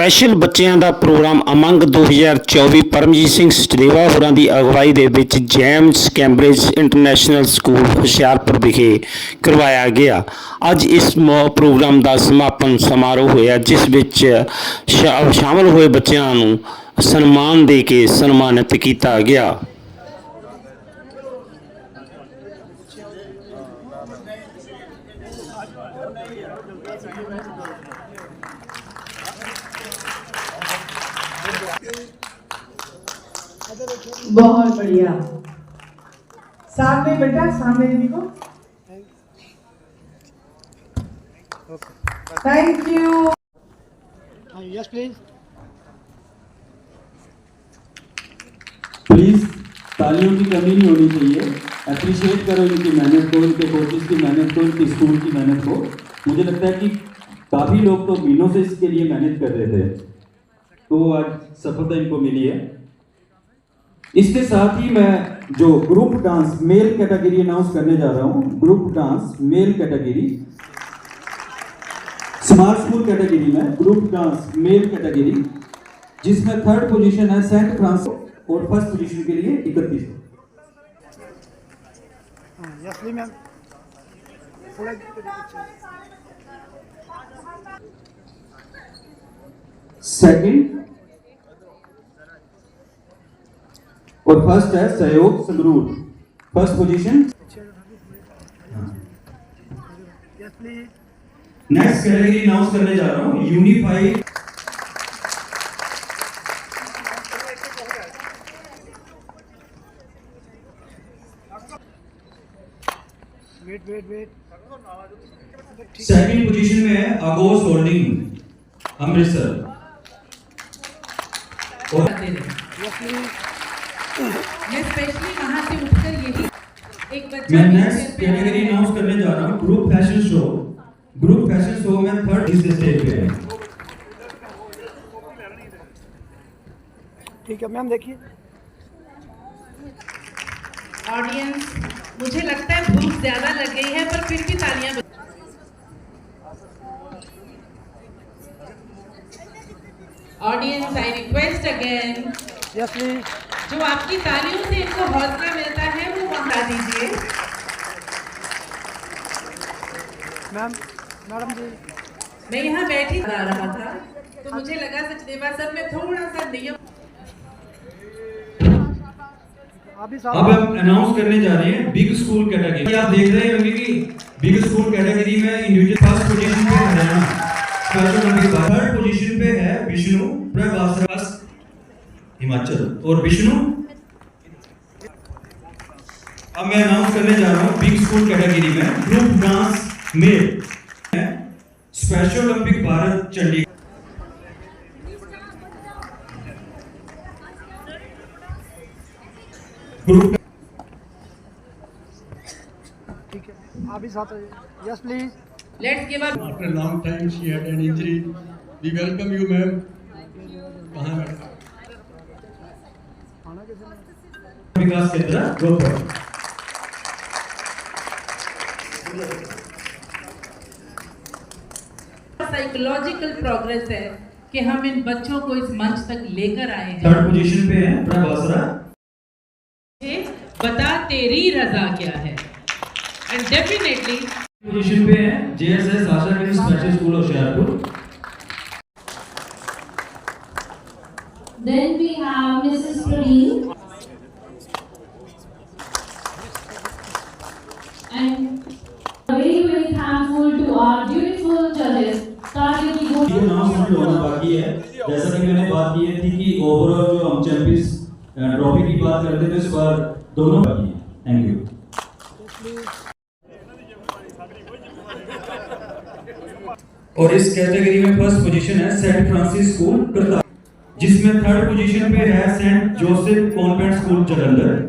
Special ਬੱਚਿਆਂ ਦਾ programme Umang 2024 Paramjit Singh Sachdeva ਹੋਰਾਂ ਦੀ ਅਗਵਾਈ ਦੇ ਵਿੱਚ Gems Cambridge international school Hoshiarpur ਵਿਖੇ ਕਰਵਾਇਆ ਗਿਆ। ਅੱਜ ਇਸ ਮੌ- ਪ੍ਰੋਗਰਾਮ ਦਾ ਸਮਾਪਨ ਸਮਾਰੋਹ ਹੋਇਆ, ਜਿਸ ਵਿੱਚ ਸ਼ਾਮਲ ਹੋਏ ਬੱਚਿਆਂ ਨੂੰ ਸਨਮਾਨ ਦੇ ਕੇ ਸਨਮਾਨਿਤ ਕੀਤਾ ਗਿਆ। बहुत बढ़िया। सामने बेटा सामने देखो thank you yes please please तालियों की कमी नहीं होनी चाहिए। अप्रिशिएट करो इनकी मेहनत को इनके कोचेस की मेहनत को इनके स्कूल की मेहनत को। मुझे लगता है कि काफ़ी लोग तो महीनों से इसके लिए मेहनत कर रहे थे। तो आज सफलता इनको मिली है। इसके साथ ही मैं जो group dance male category announce करने जा रहा हूँ group dance male category smart school category में ग्रुप डांस मेल कैटेगरी जिसमें थर्ड पोजीशन है सेंट फ्रांसिस और फ़र्स्ट पोजीशन के लिए इकतीस। सेकंड और फ़र्स्ट है Sahyog Sangrur. First position next category announce करने जा रहा हूँ unified wait wait wait second position में है आगोश होल्डिंग अमृतसर और मैं स्पेशली वहाँ से उठकर यही एक बच्चा मैं नेक्स्ट कैटेगरी अनाउंस करने जा रहा हूँ group fashion show group fashion show में थर्ड इस स्टेज पे। है ठीक है मैम देखिए। ऑडियंस मुझे लगता है भूख ज़्यादा लग गई है पर फिर भी तालियाँ audience I request again yes please जो आपकी तालियों से इनको हौसला मिलता है वो वहाँ दीजिए। Ma'am madam ji. मैं यहाँ बैठी आ रहा था तो मुझे लगा सचदेवा सर में थोड़ा सा नियम अब हम अनाउंस करने जा रहे हैं बिग स्कूल कैटेगरी आप देख रहे होंगे कि बिग स्कूल कैटेगरी में इंडिविजुअल फ़र्स्ट पोजीशन पे हरियाणा। थर्ड पोजीशन पे है विष्णु प्रभास। हिमाचल। और विष्णु? अब मैं अनाउंस करने जा रहा हूँ बिग स्कूल कैटेगरी में group dance male special Olympic Bharat Chandigarh group ठीक है अभी साथ yes please let's give up After a long time, she had an injury. We welcome you, Vikas Kendra Gopur psychological progress है कि हम इन बच्चों को इस मंच तक लेकर आए हैं थर्ड पोजीशन पे है प्रभासरा बता तेरी रजा क्या है एंड डेफिनेटली पोजीशन पे है JSS Asha Kiran special school Hoshiarpur Then we have Mrs. Pradeen. बाकी है। जैसा कि मैंने बात की थी कि ओवरऑल जो हम चैंपियंस ट्रॉफी uh, की बात करते थे तो इस बार दोनों बाकी है। थैंक यू और इस कैटेगरी में फ़र्स्ट पोजीशन है सेंट फ्रांसिस स्कूल प्रताप। जिसमें थर्ड पोजीशन पे है Saint Joseph convent school Jalandhar.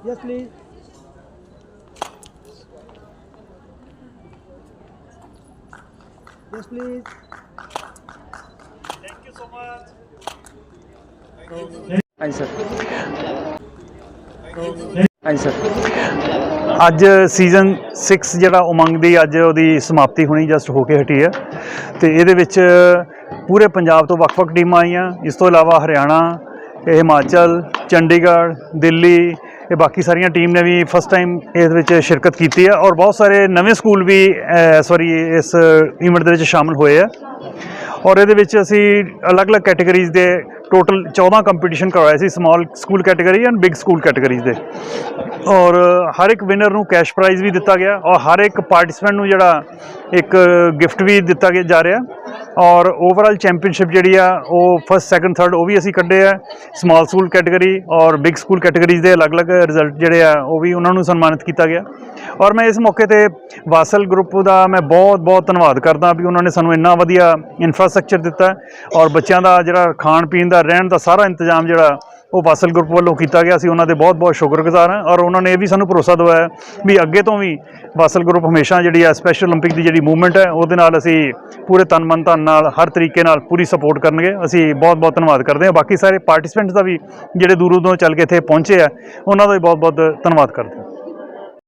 Yes, please. Yes, please. Thank you so much. ਹਾਂਜੀ ਸਰ ਅੱਜ ਸੀਜ਼ਨ 6 ਜਿਹੜਾ ਉਮੰਗ ਦੀ ਅੱਜ ਉਹਦੀ ਸਮਾਪਤੀ ਹੋਣੀ ਜਸਟ ਹੋ ਕੇ ਹਟੀ ਹੈ ਤੇ ਇਹਦੇ ਵਿੱਚ ਪੂਰੇ ਪੰਜਾਬ ਤੋਂ ਵੱਖ-ਵੱਖ ਟੀਮਾਂ ਆਈਆਂ। ਇਸ ਤੋਂ ਇਲਾਵਾ ਹਰਿਆਣਾ, ਇਹ ਹਿਮਾਚਲ, ਚੰਡੀਗੜ੍ਹ, ਦਿੱਲੀ, ਇਹ ਬਾਕੀ ਸਾਰੀਆਂ ਟੀਮ ਨੇ ਵੀ ਫਸਟ ਟਾਈਮ ਇਸ ਵਿੱਚ ਸ਼ਿਰਕਤ ਕੀਤੀ ਹੈ ਔਰ ਬਹੁਤ ਸਾਰੇ ਨਵੇਂ ਸਕੂਲ ਵੀ ਸੌਰੀ ਇਸ ਇਵੈਂਟ ਦੇ ਵਿੱਚ ਸ਼ਾਮਲ ਹੋਏ ਆ। ਔਰ ਇਹਦੇ ਵਿੱਚ ਅਸੀਂ ਅਲੱਗ-ਅਲੱਗ ਕੈਟਾਗਰੀਜ਼ ਦੇ ਟੋਟਲ 14 ਕੰਪੀਟੀਸ਼ਨ ਕਰਵਾਏ ਸੀ small school category and big school categories ਦੇ। ਔਰ ਹਰ ਇੱਕ ਵਿਨਰ ਨੂੰ ਕੈਸ਼ ਪ੍ਰਾਈਜ਼ ਵੀ ਦਿੱਤਾ ਗਿਆ ਔਰ ਹਰ ਇੱਕ ਪਾਰਟਿਸਪੈਂਟ ਨੂੰ ਜਿਹੜਾ ਇੱਕ ਗਿਫਟ ਵੀ ਦਿੱਤਾ ਗਿਆ, ਜਾ ਰਿਹਾ। ਔਰ ਓਵਰਆਲ ਚੈਂਪੀਅਨਸ਼ਿਪ ਜਿਹੜੀ ਆ, ਉਹ ਫਸਟ ਸੈਕੰਡ ਥਰਡ ਉਹ ਵੀ ਅਸੀਂ ਕੱਢੇ ਆ। ਸਮਾਲ ਸਕੂਲ ਕੈਟਾਗਰੀ ਔਰ ਬਿਗ ਸਕੂਲ ਕੈਟਾਗਰੀਜ਼ ਦੇ ਅਲੱਗ-ਅਲੱਗ ਰਿਜ਼ਲਟ ਜਿਹੜੇ ਆ, ਉਹ ਵੀ ਉਹਨਾਂ ਨੂੰ ਸਨਮਾਨਿਤ ਕੀਤਾ ਗਿਆ। ਔਰ ਮੈਂ ਇਸ ਮੌਕੇ ਤੇ ਵਾਸਲ ਗਰੁੱਪ ਦਾ ਮੈਂ ਬਹੁਤ-ਬਹੁਤ ਧੰਨਵਾਦ ਕਰਦਾ ਵੀ ਉਹਨਾਂ ਨੇ ਸਾਨੂੰ ਇੰਨਾ ਵਧੀਆ ਇਨਫਰਾਸਟ੍ਰਕਚਰ ਦਿੱਤਾ ਔਰ ਬੱਚਿਆਂ ਦਾ ਜਿਹੜਾ ਖਾਣ ਪੀਣ ਦਾ ਰਹਿਣ ਦਾ ਸਾਰਾ ਇੰਤਜ਼ਾਮ ਜਿਹੜਾ ਉਹ ਵਾਸਲ ਗਰੁੱਪ ਵੱਲੋਂ ਕੀਤਾ ਗਿਆ ਸੀ ਉਹਨਾਂ ਦੇ ਬਹੁਤ-ਬਹੁਤ ਸ਼ੁਕਰਗੁਜ਼ਾਰ ਹਾਂ ਔਰ ਉਹਨਾਂ ਨੇ ਇਹ ਵੀ ਸਾਨੂੰ ਭਰੋਸਾ ਦਿਵਾਇਆ ਵੀ ਅੱਗੇ ਤੋਂ ਵੀ ਵਾਸਲ ਗਰੁੱਪ ਹਮੇਸ਼ਾ ਜਿਹੜੀ ਆ ਸਪੈਸ਼ਲ 올림픽 ਦੀ ਜਿਹੜੀ ਮੂਵਮੈਂਟ ਹੈ ਉਹਦੇ ਨਾਲ ਅਸੀਂ ਪੂਰੇ ਤਨ ਮਨ ਧਨ ਨਾਲ ਹਰ ਤਰੀਕੇ ਨਾਲ ਪੂਰੀ ਸਪੋਰਟ ਕਰਨਗੇ ਅਸੀਂ ਬਹੁਤ-ਬਹੁਤ ਧੰਨਵਾਦ ਕਰਦੇ ਹਾਂ ਬਾਕੀ ਸਾਰੇ ਪਾਰਟਿਸਪੈਂਟਸ ਦਾ ਵੀ ਜਿਹੜੇ ਦੂਰੋਂ ਦੂਰੋਂ ਚੱਲ ਕੇ ਇੱਥੇ ਪਹੁੰਚੇ ਆ ਉਹਨਾਂ ਦਾ ਵੀ ਬਹੁਤ-ਬਹੁਤ ਧੰਨਵਾਦ ਕਰਦੇ ਹਾਂ